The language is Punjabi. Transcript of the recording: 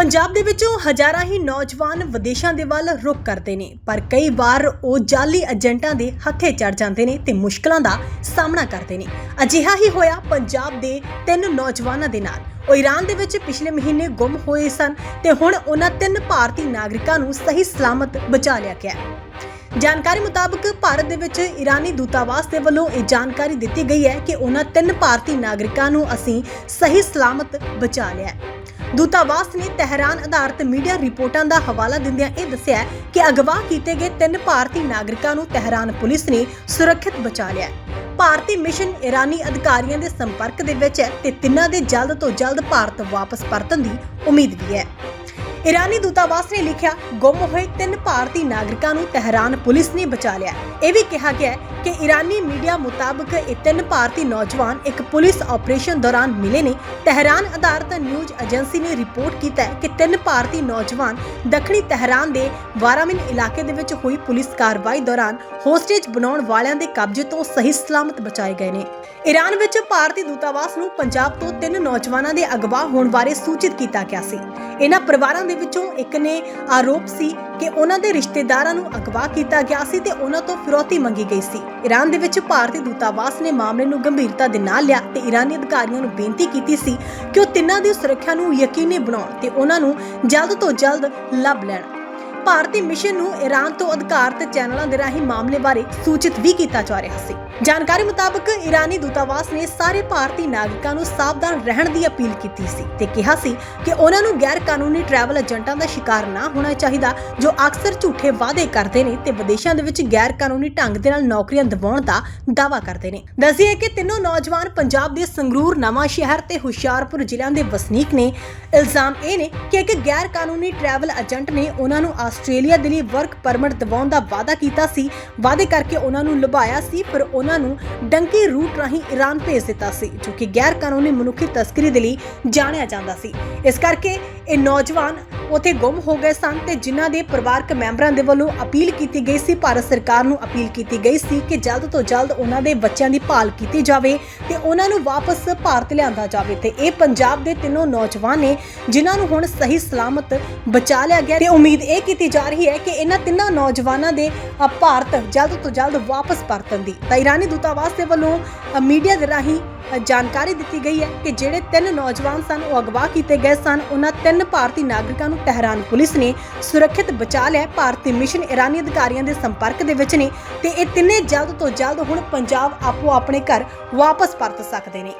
ਪੰਜਾਬ ਦੇ ਵਿੱਚੋਂ ਹਜ਼ਾਰਾਂ ਹੀ ਨੌਜਵਾਨ ਵਿਦੇਸ਼ਾਂ ਦੇ ਵੱਲ ਰੁਖ ਕਰਦੇ ਨੇ, ਪਰ ਕਈ ਵਾਰ ਉਹ ਜਾਲੀ ਏਜੰਟਾਂ ਦੇ ਹੱਥੇ ਚੜ ਜਾਂਦੇ ਨੇ ਤੇ ਮੁਸ਼ਕਲਾਂ ਦਾ ਸਾਹਮਣਾ ਕਰਦੇ ਨੇ। ਅਜਿਹਾ ਹੀ ਹੋਇਆ ਪੰਜਾਬ ਦੇ ਤਿੰਨ ਨੌਜਵਾਨਾਂ ਦੇ ਨਾਲ। ਉਹ ਈਰਾਨ ਦੇ ਵਿੱਚ ਪਿਛਲੇ ਮਹੀਨੇ ਗੁੰਮ ਹੋਏ ਸਨ ਤੇ ਹੁਣ ਉਹਨਾਂ ਤਿੰਨ ਭਾਰਤੀ ਨਾਗਰਿਕਾਂ ਨੂੰ ਸਹੀ ਸਲਾਮਤ ਬਚਾ ਲਿਆ ਗਿਆ ਜਾਣਕਾਰੀ ਮੁਤਾਬਕ ਭਾਰਤ ਦੇ ਵਿੱਚ ਈਰਾਨੀ ਦੂਤਾਵਾਸ ਦੇ ਵੱਲੋਂ ਇਹ ਜਾਣਕਾਰੀ ਦਿੱਤੀ ਗਈ ਹੈ ਕਿ ਉਹਨਾਂ ਤਿੰਨ ਭਾਰਤੀ ਨਾਗਰਿਕਾਂ ਨੂੰ ਅਸੀਂ ਸਹੀ ਸਲਾਮਤ ਬਚਾ ਲਿਆ ਹੈ। ਦੂਤਾਵਾਸ ਨੇ ਤਹਿਰਾਨ ਆਧਾਰਿਤ ਮੀਡੀਆ ਰਿਪੋਰਟਾਂ ਦਾ ਹਵਾਲਾ ਦਿੰਦਿਆਂ ਇਹ ਦੱਸਿਆ ਕਿ ਅਗਵਾ ਕੀਤੇ ਗਏ ਤਿੰਨ ਭਾਰਤੀ ਨਾਗਰਿਕਾਂ ਨੂੰ ਤਹਿਰਾਨ ਪੁਲਿਸ ਨੇ ਸੁਰੱਖਿਅਤ ਬਚਾ ਲਿਆ ਭਾਰਤੀ ਮਿਸ਼ਨ ਇਰਾਨੀ ਅਧਿਕਾਰੀਆਂ ਦੇ ਸੰਪਰਕ ਦੇ ਵਿੱਚ ਹੈ ਤੇ ਤਿੰਨਾਂ ਦੇ ਜਲਦ ਤੋਂ ਜਲਦ ਭਾਰਤ ਵਾਪਸ ਪਰਤਣ ਦੀ ਉਮੀਦ ਵੀ ਹੈ। ਈਰਾਨੀ ਦੂਤਾਵਾਸ ਨੇ ਲਿਖਿਆ, ਗੁੰਮ ਹੋਏ ਤਿੰਨ ਭਾਰਤੀ ਨਾਗਰਿਕਾਂ ਨੂੰ ਤਹਿਰਾਨ ਪੁਲਿਸ ਨੇ ਬਚਾ ਲਿਆ। ਇਹ ਵੀ ਕਿਹਾ ਗਿਆ ਕਿ ਈਰਾਨੀ ਮੀਡੀਆ ਮੁਤਾਬਕ ਇਹ ਤਿੰਨ ਭਾਰਤੀ ਨੌਜਵਾਨ ਇੱਕ ਪੁਲਿਸ ਆਪਰੇਸ਼ਨ ਦੌਰਾਨ ਮਿਲੇ ਨੇ। ਤਹਿਰਾਨ ਆਧਾਰਿਤ ਨਿਊਜ਼ ਏਜੰਸੀ ਨੇ ਰਿਪੋਰਟ ਕੀਤਾ ਕਿ ਤਿੰਨ ਭਾਰਤੀ ਨੌਜਵਾਨ ਦੱਖਣੀ ਤਹਿਰਾਨ ਦੇ ਵਾਰਾਮਿਨ ਇਲਾਕੇ ਦੇ ਵਿੱਚ ਹੋਈ ਪੁਲਿਸ ਕਾਰਵਾਈ ਦੌਰਾਨ ਹੋਸਟੇਜ ਬਣਾਉਣ ਵਾਲਿਆਂ ਦੇ ਕਬਜ਼ੇ ਤੋਂ ਸਹੀ ਸਲਾਮਤ ਬਚਾਏ ਗਏ ਨੇ। ਈਰਾਨ ਵਿੱਚ ਭਾਰਤੀ ਦੂਤਾਵਾਸ ਨੂੰ ਪੰਜਾਬ ਤੋਂ ਤਿੰਨ ਨੌਜਵਾਨਾਂ ਦੇ ਅਗਵਾ ਹੋਣ ਬਾਰੇ ਸੂਚਿਤ ਕੀਤਾ ਗਿਆ ਸੀ। ਇਹਨਾਂ ਪਰਿਵਾਰਾਂ ਦੇ ਵਿੱਚੋਂ ਇੱਕ ਨੇ ਆਰੋਪ ਸੀ ਕਿ ਉਹਨਾਂ ਦੇ ਰਿਸ਼ਤੇਦਾਰਾਂ ਨੂੰ ਅਗਵਾ ਕੀਤਾ ਗਿਆ ਸੀ ਤੇ ਉਹਨਾਂ ਤੋਂ ਫਿਰੌਤੀ ਮੰਗੀ ਗਈ ਸੀ। ਈਰਾਨ ਦੇ ਵਿੱਚ ਭਾਰਤੀ ਦੂਤਾਵਾਸ ਨੇ ਮਾਮਲੇ ਨੂੰ ਗੰਭੀਰਤਾ ਦੇ ਨਾਲ ਲਿਆ ਤੇ ਈਰਾਨੀ ਅਧਿਕਾਰੀਆਂ ਨੂੰ ਬੇਨਤੀ ਕੀਤੀ ਸੀ ਕਿ ਉਹ ਤਿੰਨਾਂ ਦੀ ਸੁਰੱਖਿਆ ਨੂੰ ਯਕੀਨੀ ਬਣਾਉਣ ਤੇ ਉਹਨਾਂ ਨੂੰ ਜਲਦ ਤੋਂ ਜਲਦ ਲੱਭ ਲੈਣ। ਭਾਰਤੀ ਮਿਸ਼ਨ ਨੂੰ ਈਰਾਨ ਤੋਂ ਅਧਿਕਾਰਤ ਚੈਨਲਾਂ ਦੇ ਰਾਹੀਂ ਮਾਮਲੇ ਬਾਰੇ ਸੂਚਿਤ ਵੀ ਕੀਤਾ ਜਾ ਰਿਹਾ ਸੀ। ਜਾਣਕਾਰੀ ਮੁਤਾਬਕ ਈਰਾਨੀ ਦੂਤਾਵਾਸ ਨੇ ਸਾਰੇ ਭਾਰਤੀ ਨਾਗਰਿਕਾਂ ਨੂੰ ਸਾਵਧਾਨ ਰਹਿਣ ਦੀ ਅਪੀਲ ਕੀਤੀ ਸੀ ਤੇ ਕਿਹਾ ਸੀ ਕਿ ਉਹਨਾਂ ਨੂੰ ਗੈਰ ਕਾਨੂੰਨੀ ਟਰੈਵਲ ਏਜੰਟਾਂ ਦਾ ਸ਼ਿਕਾਰ ਨਾ ਹੋਣਾ ਚਾਹੀਦਾ, ਜੋ ਅਕਸਰ ਝੂਠੇ ਵਾਅਦੇ ਕਰਦੇ ਨੇ ਤੇ ਵਿਦੇਸ਼ਾਂ ਦੇ ਵਿੱਚ ਗੈਰ ਕਾਨੂੰਨੀ ਢੰਗ ਦੇ ਨਾਲ ਨੌਕਰੀਆਂ ਦਿਵਾਉਣ ਦਾ ਦਾਅਵਾ ਕਰਦੇ ਨੇ। ਦੱਸਿਏ ਕਿ ਤਿੰਨੋਂ ਨੌਜਵਾਨ ਪੰਜਾਬ ਦੇ ਸੰਗਰੂਰ ਨਵਾਂ ਸ਼ਹਿਰ ਤੇ ਹੁਸ਼ਿਆਰਪੁਰ ਜ਼ਿਲ੍ਹਿਆਂ ਦੇ ਵਸਨੀਕ ਨੇ। ਇਲਜ਼ਾਮ ਇਹ ਨੇ ਕਿ ਇੱਕ ਗੈਰ ਕਾਨੂੰਨੀ ਟਰੈਵਲ ਏਜੰਟ ਨੇ ਉਹਨਾਂ ਨੂੰ ਆਸਟ੍ਰੇਲੀਆ ਦੇ ਲਈ ਵਰਕ ਪਰਮਿਟ ਦਿਵਾਉਣ ਦਾ ਵਾਅਦਾ ਕੀਤਾ ਸੀ। ਵਾਅਦੇ ਕਰਕੇ ਉਹਨਾਂ ਨੂੰ ਲੁਭਾਇਆ ਸੀ, ਪਰ ਉਹਨਾਂ ਨੂੰ ਡੰਕੀ ਰੂਟ ਰਾਹੀਂ ਈਰਾਨ ਭੇਜ ਦਿੱਤਾ ਸੀ, ਜੋ ਕਿ ਗੈਰ ਕਾਨੂੰਨੀ ਮਨੁੱਖੀ ਤਸਕਰੀ ਦੇ ਲਈ ਜਾਣਿਆ ਜਾਂਦਾ ਸੀ। ਇਸ ਕਰਕੇ ਇਹ ਨੌਜਵਾਨ ਉਥੇ ਗੁੰਮ ਹੋ ਗਏ ਸਨ ਤੇ ਜਿਨ੍ਹਾਂ ਦੇ ਪਰਿਵਾਰਕ ਮੈਂਬਰਾਂ ਦੇ ਵੱਲੋਂ ਅਪੀਲ ਕੀਤੀ ਗਈ ਸੀ, ਭਾਰਤ ਸਰਕਾਰ ਨੂੰ ਅਪੀਲ ਕੀਤੀ ਗਈ ਸੀ ਕਿ ਜਲਦ ਤੋਂ ਜਲਦ ਉਹਨਾਂ ਦੇ ਬੱਚਿਆਂ ਦੀ ਭਾਲ ਕੀਤੀ ਜਾਵੇ ਤੇ ਉਹਨਾਂ ਨੂੰ ਵਾਪਸ ਭਾਰਤ ਲਿਆਂਦਾ ਜਾਵੇ। ਤੇ ਇਹ ਪੰਜਾਬ ਦੇ ਤਿੰਨੋਂ ਨੌਜਵਾਨ ਨੇ ਜਿਨ੍ਹਾਂ ਨੂੰ ਹੁਣ ਸਹੀ ਸਲਾਮਤ ਬਚਾ ਲਿਆ ਗਿਆ ਤੇ ਉਮੀਦ ਇਹ ਕੀਤੀ ਜਾ ਰਹੀ ਹੈ ਕਿ ਇਹਨਾਂ ਤਿੰਨਾਂ ਨੌਜਵਾਨਾਂ ਦੇ ਭਾਰਤ ਜਲਦ ਤੋਂ ਜਲਦ ਵਾਪਸ ਪਰਤਣ ਦੀ। ਤਾਂ ਇਰਾਨੀ ਦੂਤਾਵਾਸ ਦੇ ਵੱਲੋਂ ਮੀਡੀਆ ਦੇ ਰਾਹੀਂ ਜਾਣਕਾਰੀ ਦਿੱਤੀ ਗਈ ਹੈ ਕਿ ਜਿਹੜੇ ਤਿੰਨ ਨੌਜਵਾਨ ਸਨ, ਉਹ ਅਗਵਾ ਕੀਤੇ ਗਏ ਸਨ। ਉਹਨਾਂ ਤਿੰਨ ਭਾਰਤੀ ਨਾਗਰਿਕਾਂ ਨੂੰ ਤਹਿਰਾਨ ਪੁਲਿਸ ਨੇ ਸੁਰੱਖਿਅਤ ਬਚਾ ਲਿਆ। ਭਾਰਤੀ ਮਿਸ਼ਨ ਇਰਾਨੀ ਅਧਿਕਾਰੀਆਂ ਦੇ ਸੰਪਰਕ ਦੇ ਵਿੱਚ ਨੇ ਤੇ ਇਹ ਤਿੰਨੇ ਜਲਦ ਤੋਂ ਜਲਦ ਹੁਣ ਪੰਜਾਬ ਆਪੋ ਆਪਣੇ ਘਰ ਵਾਪਸ ਪਰਤ ਸਕਦੇ ਨੇ।